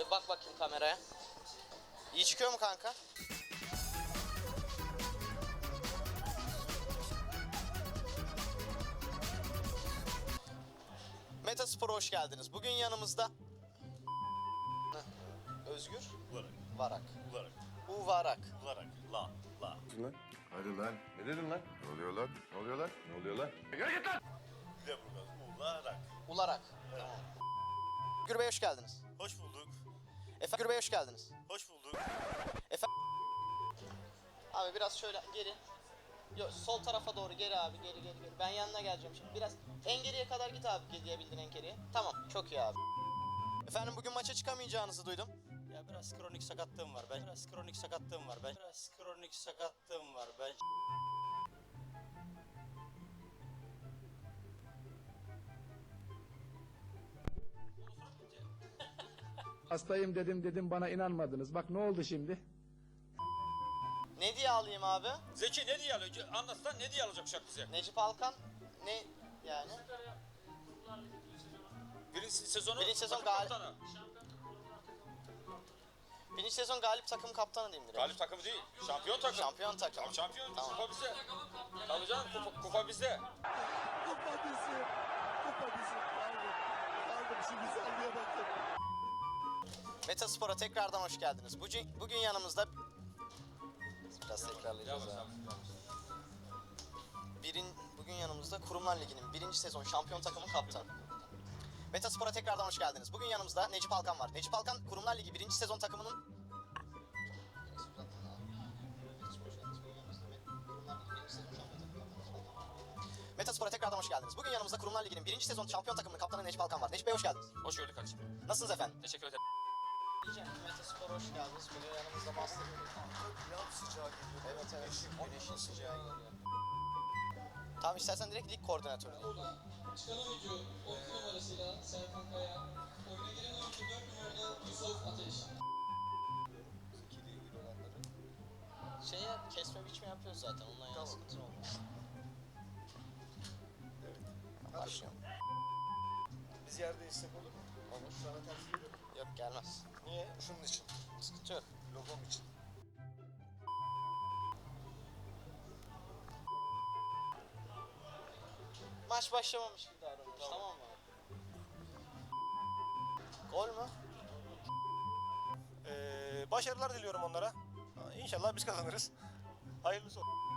Şöyle bak bakayım kameraya. İyi çıkıyor mu kanka? Metaspor'a hoş geldiniz. Bugün yanımızda Özgür Olarak, Varak. olarak, Uvarak. olarak, la, la. lan? Hadi lan. Ne dedin lan? Ne oluyor lan? Ne oluyor lan? Ne oluyor lan? Yürü git lan! Lüleburgaz, olarak. Ularak. Tamam. Özgür Bey hoş geldiniz. Hoş bulduk, Efendim Özgür Bey hoş geldiniz. hoş bulduk. Abi biraz şöyle geri. Yo, sol tarafa doğru geri abi geri geri geri. Ben yanına geleceğim şimdi. Biraz en geriye kadar git abi gidebildiğin en geriye. Tamam çok iyi abi. Efendim bugün maça çıkamayacağınızı duydum. Ya biraz kronik sakatlığım var. Ben biraz kronik sakatlığım var. Ben biraz kronik sakatlığım var. Ben Hastayım dedim dedim bana inanmadınız. Bak ne oldu şimdi? Ne diye alayım abi? Zeki ne diye alacak? Anlatsan ne diye alacak uşak bize? Necip Alkan ne yani? Birinci sezonu Birinci sezon takım gal- kaptanı. Birinci sezon galip takım kaptanı diyeyim direkt. Galip takımı değil. Şampiyon takım. Şampiyon takım. Tamam, şampiyon. Tamam. Kupa bizde. Tabii canım kupa, kupa bizde. Metaspor'a tekrardan hoş geldiniz. Bugün, bugün yanımızda... Biraz tekrarlayacağız ya. Birin, bugün yanımızda Kurumlar Ligi'nin birinci sezon şampiyon takımı kaptanı. Metaspor'a tekrardan hoş geldiniz. Bugün yanımızda Necip Alkan var. Necip Alkan Kurumlar Ligi birinci sezon takımının... tekrardan hoş geldiniz. Bugün yanımızda Kurumlar Ligi'nin birinci sezon şampiyon takımının kaptanı Necip Alkan var. Necip Bey hoş geldiniz. Hoş gördük kardeşim. Nasılsınız efendim? Teşekkür ederim. Diyeceğim Metaspor'a hoş geldiniz. Bugün yanımızda Master Yağmur sıcağı geliyor. Evet evet. Güneşin sıcağı geliyor. Tamam istersen direkt lig koordinatörü diyeyim. Çıkan oyuncu 12 numarasıyla Serkan Kaya. Oyuna giren oyuncu 4 numarada Yusuf Ateş. Şeye kesme biçme yapıyoruz zaten. Ondan yana sıkıntı olmaz. Biz yer değişsek olur mu? Olur. Sana ters gelir. Yok gelmez. Niye? Şunun için. Sıkıntı yok. Logom için. Maç başlamamış gibi davranıyoruz. Tamam, mı? Gol mü? Ee, başarılar diliyorum onlara. İnşallah biz kazanırız. Hayırlısı olsun.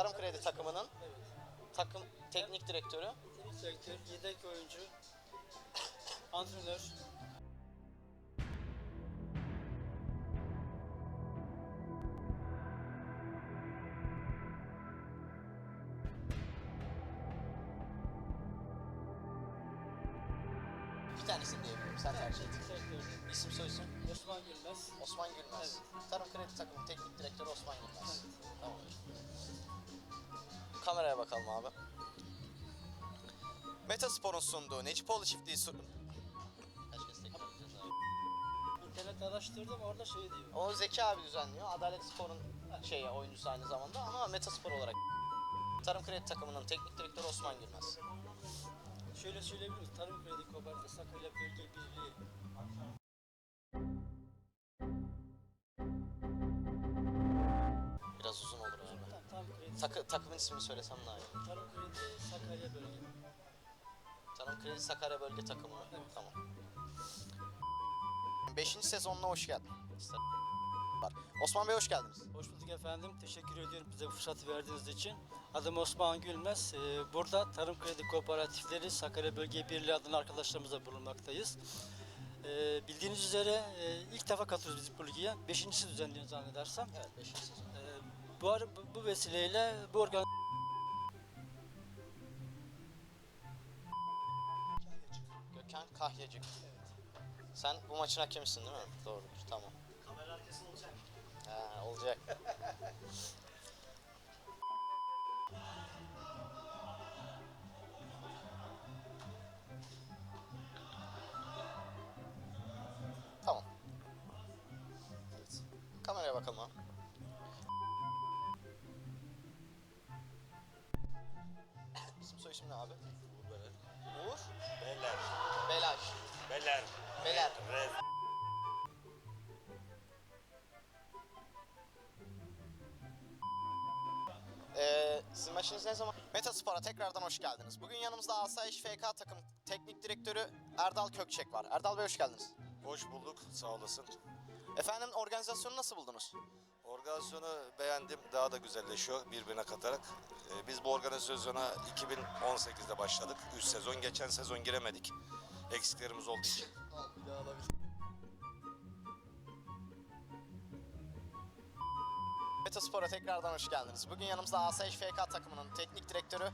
Tarım, kredi takımının takım teknik direktörü. Teknik direktör, yedek oyuncu, antrenör. Bir tanesini diyebilirim. Sen tercih et. İsim soyisim. Osman Gülmez. Osman Gülmez. Tarım Kredi Takımı Teknik Direktörü Osman Gülmez. Tamam. Kameraya bakalım abi. Metaspor'un sunduğu Necipoğlu çiftliği su... İnternet araştırdım orada şey diyor. Onu Zeki abi düzenliyor. Adalet Spor'un şeyi oyuncusu aynı zamanda ama Metaspor olarak. Tarım Kredi Takımı'nın teknik direktörü Osman Gülmez. Şöyle söyleyebilir miyiz? Tarım Kredi Kooperatif Sakarya Bölge Birliği. Takı, takımın ismini söylesem daha iyi. Tarım Kredi Sakarya Bölge. Tarım Kredi Sakarya Bölge Takımı. Tamam. Beşinci sezonuna hoş geldin. Var. Osman Bey hoş geldiniz. Hoş bulduk efendim. Teşekkür ediyorum bize bu fırsatı verdiğiniz için. Adım Osman Gülmez. Ee, Burada Tarım Kredi Kooperatifleri Sakarya Bölge Birliği adına arkadaşlarımızla bulunmaktayız. Ee, Bildiğiniz üzere e, ilk defa katılıyoruz biz bu ligeye. Beşincisi düzenliyor zannedersem. Evet beşinci sezon. Ee, Bu, ara- bu- vesileyle bu organ Gökhan Kahyacık. Sen bu maçın hakemisin değil mi? Doğrudur tamam. Kamera arkasında olacak. Ha, olacak. ne abi? Uğur Beler. Uğur? Beler. Belaş. Beler. Beler. Red. Ee, sizin maçınız ne zaman? Metaspor'a tekrardan hoş geldiniz. Bugün yanımızda Asayiş FK takım teknik direktörü Erdal Kökçek var. Erdal Bey hoş geldiniz. Hoş bulduk, sağ olasın. Efendim organizasyonu nasıl buldunuz? Organizasyonu beğendim, daha da güzelleşiyor birbirine katarak. Ee, biz bu organizasyona 2018'de başladık. 3 sezon, geçen sezon giremedik. Eksiklerimiz olduğu için. Metaspor'a tekrardan hoş geldiniz. Bugün yanımızda Asayiş takımının teknik direktörü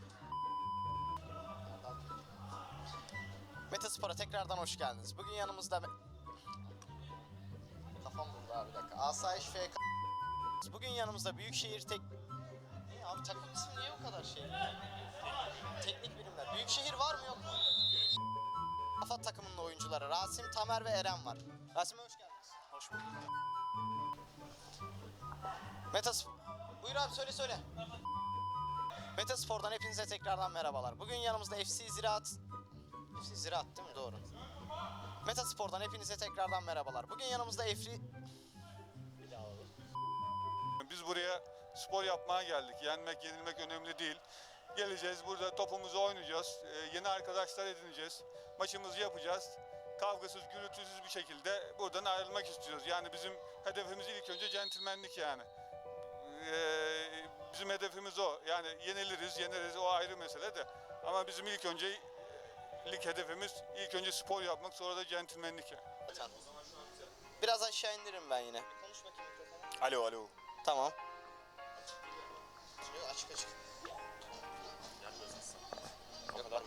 Metaspor'a tekrardan hoş geldiniz. Bugün yanımızda Kafam durdu abi bir dakika. Asayiş FK Bugün yanımızda Büyükşehir Tek... Niye abi takım ismi niye bu kadar şey? Teknik birimler. Büyükşehir var mı yok mu? AFAD takımının oyuncuları Rasim, Tamer ve Eren var. Rasim'e hoş geldiniz. Hoş bulduk. Metas... Buyur abi söyle söyle. Metaspor'dan hepinize tekrardan merhabalar. Bugün yanımızda FC Ziraat... FC Ziraat değil mi? Doğru. Metaspor'dan hepinize tekrardan merhabalar. Bugün yanımızda Efri... Biz buraya spor yapmaya geldik. Yenmek, yenilmek önemli değil. Geleceğiz, burada topumuzu oynayacağız. Ee, yeni arkadaşlar edineceğiz. Maçımızı yapacağız. Kavgasız, gürültüsüz bir şekilde buradan ayrılmak istiyoruz. Yani bizim hedefimiz ilk önce centilmenlik yani. Ee, bizim hedefimiz o. Yani yeniliriz, yeneriz o ayrı mesele de. Ama bizim ilk önce lig hedefimiz ilk önce spor yapmak sonra da centilmenlik yani. Biraz aşağı indiririm ben yine. Konuş bakayım. Alo, alo. Tamam. Açık açık. Yaklaşık. O kadar mı?